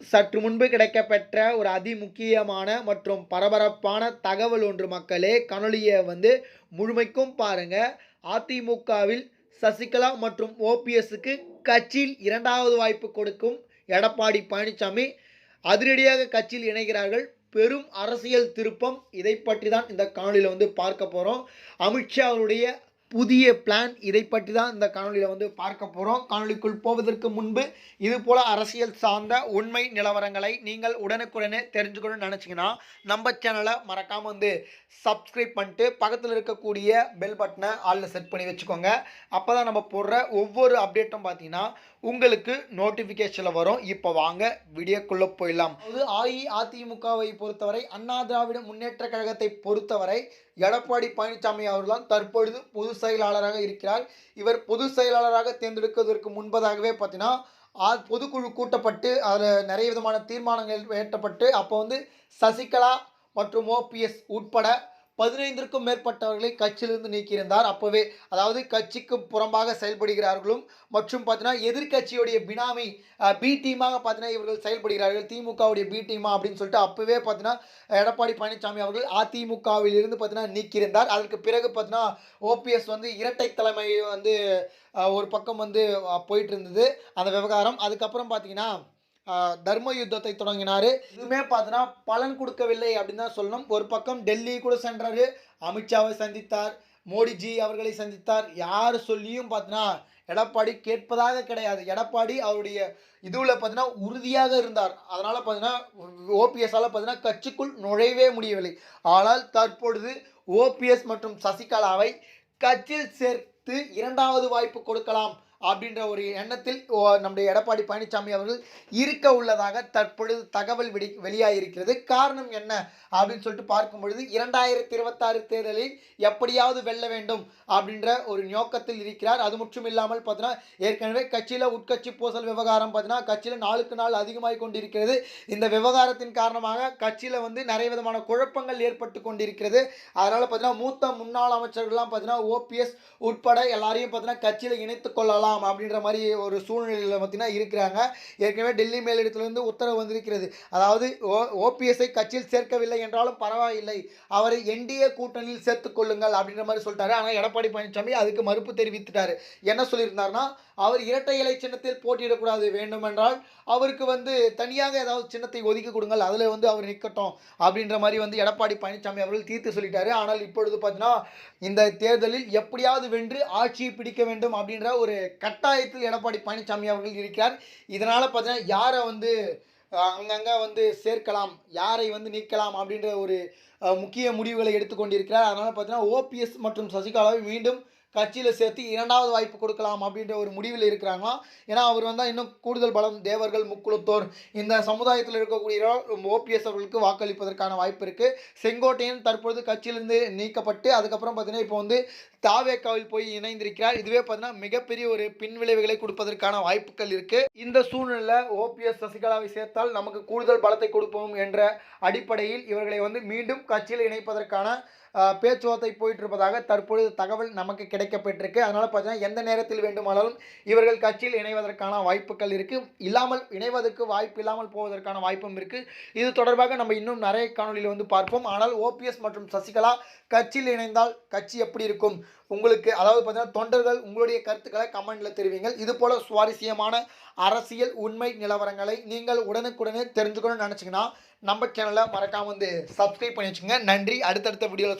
சற்று முன்பு கிடைக்கப்பெற்ற ஒரு அதிமுக்கியமான மற்றும் பரபரப்பான தகவல் ஒன்று மக்களே கணொலியை வந்து முழுமைக்கும் பாருங்க. அதிமுகவில் சசிகலா மற்றும் ஓபிஎஸ்க்கு கட்சியில் இரண்டாவது வாய்ப்பு கொடுக்கும் எடப்பாடி பழனிசாமி. அதிரடியாக கட்சியில் இணைகிறார்கள். பெரும் அரசியல் திருப்பம் இதை பற்றி தான் இந்த காணொலியில் வந்து பார்க்க போகிறோம் அமித்ஷா அவருடைய புதிய பிளான் இதை பற்றி தான் இந்த காணொலியில் வந்து பார்க்க போகிறோம் காணொளிக்குள் போவதற்கு முன்பு இது போல் அரசியல் சார்ந்த உண்மை நிலவரங்களை நீங்கள் உடனுக்குடனே தெரிஞ்சுக்கணும்னு நினச்சிங்கன்னா நம்ம சேனலை மறக்காமல் வந்து சப்ஸ்கிரைப் பண்ணிட்டு பக்கத்தில் இருக்கக்கூடிய பெல் பட்டனை ஆளில் செட் பண்ணி வச்சுக்கோங்க. அப்போ தான் நம்ம போடுற ஒவ்வொரு அப்டேட்டும் பார்த்தீங்கன்னா உங்களுக்கு நோட்டிஃபிகேஷனில் வரும். இப்போ வாங்க வீடியோக்குள்ளே போயிடலாம். அதாவது அஇஅதிமுகவை பொறுத்தவரை அண்ணா திராவிட முன்னேற்ற கழகத்தை பொறுத்தவரை எடப்பாடி பழனிசாமி அவர்தான் தற்பொழுது பொதுச் செயலாளராக இருக்கிறார். இவர் பொதுச் செயலாளராக தேர்ந்தெடுப்பதற்கு முன்பதாகவே பார்த்தீங்கன்னா பொதுக்குழு கூட்டப்பட்டு அதில் நிறைய விதமான தீர்மானங்கள் ஏற்றப்பட்டு அப்போ வந்து சசிகலா மற்றும் ஓபிஎஸ் உட்பட பதினைந்திற்கும் மேற்பட்டவர்களை கட்சியிலிருந்து நீக்கியிருந்தார். அப்போவே அதாவது கட்சிக்கு புறம்பாக செயல்படுகிறார்களும் மற்றும் பார்த்தீங்கன்னா எதிர்க்கட்சியுடைய பினாமி பி டீமாக பார்த்தீங்கன்னா இவர்கள் செயல்படுகிறார்கள். திமுகவுடைய பி டீமா அப்படின்னு சொல்லிட்டு அப்போவே பார்த்தீங்கன்னா எடப்பாடி பழனிசாமி அவர்கள் அதிமுகவில் இருந்து பார்த்தீங்கன்னா நீக்கியிருந்தார். அதற்கு பிறகு பார்த்தீங்கன்னா ஓபிஎஸ் வந்து இரட்டை தலைமை வந்து ஒரு பக்கம் வந்து போயிட்டு இருந்தது அந்த விவகாரம். அதுக்கப்புறம் பார்த்தீங்கன்னா தர்ம யுத்தத்தை தொடங்கினார். இதுவுமே பார்த்தோன்னா பலன் கொடுக்கவில்லை அப்படின்னு தான் சொல்லணும். ஒரு பக்கம் டெல்லி கூட சென்றாரு. அமித்ஷாவை சந்தித்தார். மோடிஜி அவர்களை சந்தித்தார். யார் சொல்லியும் பார்த்தோன்னா எடப்பாடி கேட்பதாக கிடையாது. எடப்பாடி அவருடைய இதுவில் பார்த்தீங்கன்னா உறுதியாக இருந்தார். அதனால் பார்த்தீங்கன்னா ஓபிஎஸ்ஸால் பார்த்தீங்கன்னா கட்சிக்குள் நுழையவே முடியவில்லை. ஆனால் தற்பொழுது ஓபிஎஸ் மற்றும் சசிகலாவை கட்சியில் சேர்த்து இரண்டாவது வாய்ப்பு கொடுக்கலாம். அப்படின்ற ஒரு எண்ணத்தில் ஓ, நம்முடைய எடப்பாடி பழனிசாமி அவர்கள் இருக்க உள்ளதாக தற்பொழுது தகவல் வெடி வெளியாகிருக்கிறது காரணம் என்ன அப்படின்னு சொல்லிட்டு பார்க்கும் பொழுது இரண்டாயிரத்தி இருபத்தாறு தேர்தலில் எப்படியாவது வெல்ல வேண்டும் அப்படின்ற ஒரு நோக்கத்தில் இருக்கிறார். அது மட்டும் இல்லாமல் பார்த்தீங்கன்னா ஏற்கனவே கட்சியில் உட்கட்சி பூசல் விவகாரம் பார்த்தீங்கன்னா கட்சியில் நாளுக்கு நாள் அதிகமாகி கொண்டிருக்கிறது. இந்த விவகாரத்தின் காரணமாக கட்சியில் வந்து நிறைய விதமான குழப்பங்கள் ஏற்பட்டு கொண்டிருக்கிறது. அதனால் பார்த்தீங்கன்னா மூத்த முன்னாள் அமைச்சர்கள்லாம் பார்த்தீங்கன்னா ஓபிஎஸ் உட்பட எல்லாரையும் பார்த்தீங்கன்னா கட்சியில் இணைத்துக் கொள்ளலாம் அப்படின்ற மாதிரி ஒரு சூழ்நிலையில் பார்த்தீங்கன்னா இருக்கிறாங்க. ஏற்கனவே டெல்லி மேலிடத்திலிருந்து உத்தரவு வந்திருக்கிறது. அதாவது ஓ ஓபிஎஸ்ஐ கட்சியில் சேர்க்கவில்லை என்றாலும் பரவாயில்லை. அவரை என்டிஏ கூட்டணியில் சேர்த்து கொள்ளுங்கள் அப்படின்ற மாதிரி சொல்லிட்டாரு. ஆனால் எடப்பாடி பழனிசாமி அதுக்கு மறுப்பு தெரிவித்துட்டார். என்ன சொல்லியிருந்தாருன்னா அவர் இரட்டை இலை சின்னத்தில் போட்டியிடக்கூடாது வேண்டுமென்றால் அவருக்கு வந்து தனியாக ஏதாவது சின்னத்தை ஒதுக்கி கொடுங்கள். அதில் வந்து அவர் நிற்கட்டும் அப்படின்ற மாதிரி வந்து எடப்பாடி பழனிசாமி அவர்கள் தீர்த்து சொல்லிட்டாரு. ஆனால் இப்பொழுது பார்த்தீங்கன்னா இந்த தேர்தலில் எப்படியாவது வென்று ஆட்சியை பிடிக்க வேண்டும் அப்படின்ற ஒரு கட்டாயத்தில் எடப்பாடி பழனிசாமி அவர்கள் இருக்கிறார். இதனால் பார்த்தீங்கன்னா யாரை வந்து அங்கங்கே வந்து சேர்க்கலாம் யாரை வந்து நீக்கலாம் அப்படின்ற ஒரு முக்கிய முடிவுகளை எடுத்துக்கொண்டிருக்கிறார். அதனால் பார்த்தீங்கன்னா ஓபிஎஸ் மற்றும் சசிகலாவை மீண்டும் கட்சியில் சேர்த்து இரண்டாவது வாய்ப்பு கொடுக்கலாம் அப்படின்ற ஒரு முடிவில் இருக்கிறாங்களாம் ஏன்னா அவர் வந்தால் இன்னும் கூடுதல் பலம் தேவர்கள் முக்குளத்தோர் இந்த சமுதாயத்தில் இருக்கக்கூடிய ஓபிஎஸ் அவர்களுக்கு வாக்களிப்பதற்கான வாய்ப்பு இருக்குது செங்கோட்டையன் தற்பொழுது கட்சியிலிருந்து நீக்கப்பட்டு அதுக்கப்புறம் பார்த்தீங்கன்னா இப்போ வந்து தாவேக்காவில் போய் இணைந்திருக்கிறார். இதுவே பார்த்தீங்கன்னா மிகப்பெரிய ஒரு பின்விளைவுகளை கொடுப்பதற்கான வாய்ப்புகள் இருக்குது இந்த சூழ்நிலை ஓபிஎஸ் சசிகலாவை சேர்த்தால் நமக்கு கூடுதல் பலத்தை கொடுப்போம் என்ற அடிப்படையில் இவர்களை வந்து மீண்டும் கட்சியில் இணைப்பதற்கான பேச்சுவார்த்தை போயிட்டு இருப்பதாக தற்பொழுது தகவல் நமக்கு கிடைக்கப்பட்டிருக்கு. அதனால் பார்த்தீங்கன்னா எந்த நேரத்தில் வேண்டுமானாலும் இவர்கள் கட்சியில் இணைவதற்கான வாய்ப்புகள் இருக்குது இல்லாமல் இணைவதற்கு வாய்ப்பு இல்லாமல் போவதற்கான வாய்ப்பும் இருக்குது இது தொடர்பாக நம்ம இன்னும் நிறைய காணொலியில் வந்து பார்ப்போம். ஆனால் ஓபிஎஸ் மற்றும் சசிகலா கட்சியில் இணைந்தால் கட்சி எப்படி இருக்கும்? உங்களுக்கு அதாவது பார்த்தீங்கன்னா தொண்டர்கள் உங்களுடைய கருத்துக்களை கமெண்ட்டில் தெரிவிங்கள். இது போல் சுவாரஸ்யமான அரசியல் உண்மை நிலவரங்களை நீங்கள் உடனுக்குடனே தெரிஞ்சுக்கணும்னு நினச்சிங்கன்னா நம்ம சேனலை மறக்காமல் வந்து சப்ஸ்கிரைப் பண்ணி வச்சுங்க நன்றி. அடுத்தடுத்த வீடியோவில்